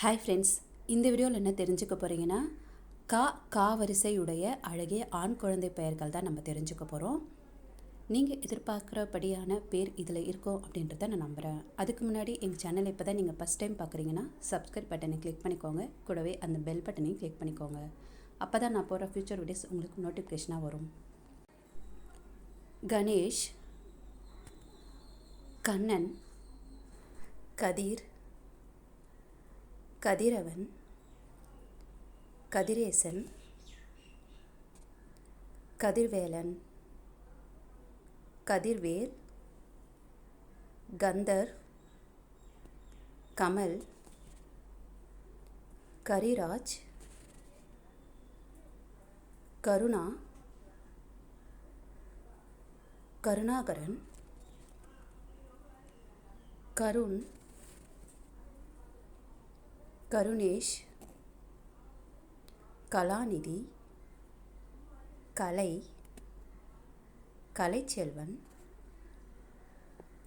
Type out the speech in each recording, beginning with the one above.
Hi friends இந்த வீடியோவில் என்ன தெரிஞ்சுக்க போகிறீங்கன்னா கா கா வரிசையுடைய அழகிய ஆண் குழந்தை பெயர்கள் தான் நம்ம தெரிஞ்சுக்க போகிறோம் நீங்கள் எதிர்பார்க்குறபடியான பேர் இதில் இருக்கும் அப்படின்றத நான் நம்புகிறேன் அதுக்கு முன்னாடி எங்கள் சேனலை இப்போ தான் நீங்கள் ஃபஸ்ட் டைம் பார்க்குறீங்கன்னா சப்ஸ்கிரைப் பட்டனை கிளிக் பண்ணிக்கோங்க. கூடவே அந்த பெல் பட்டனையும் கிளிக் பண்ணிக்கோங்க. அப்போ தான் நான் போகிற ஃப்யூச்சர் வீடியோஸ் உங்களுக்கு நோட்டிஃபிகேஷனாக வரும். கணேஷ் கண்ணன் கதிர் கதிரவன் கதிரேசன் கதிர்வேலன் கதிர்வேல் கந்தர் கமல் கரிராஜ் கருணா கருணாகரன் கருண் கருணேஷ் கலாநிதி கலை கலைச்செல்வன்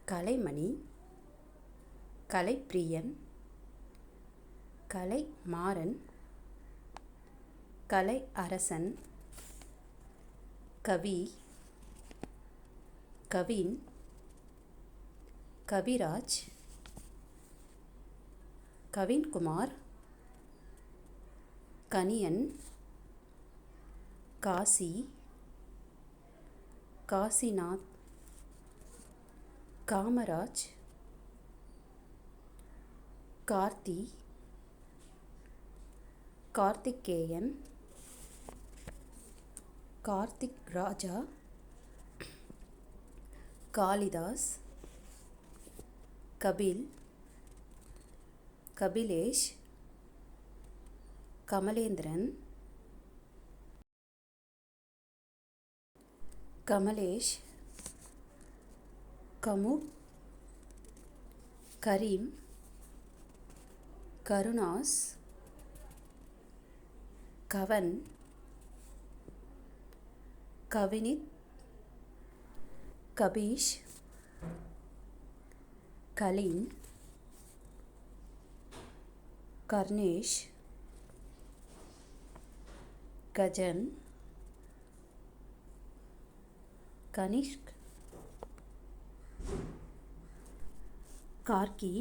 கலைமணி கலைப்பிரியன் கலை மாறன் கலை அரசன் கவி கவின் கவிராஜ் கவின்குமார் கனியன் காசி காசிநாத் காமராஜ் கார்த்தி கார்த்திகேயன் கார்த்திக் ராஜா காளிதாஸ் கபில் கபிலேஷ் கமலேந்திரன் கமலேஷ் கமு கரீம் கருணாஸ் கவன் கவினித் கபீஷ் கலீன் கர்ணேஷ் கஜன் கனிஷ்க் கார்கி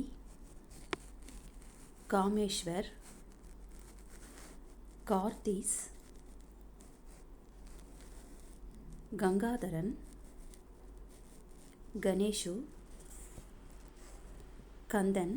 காமேஸ்வர் கார்த்திஸ் கங்காதரன் கணேஷு கந்தன்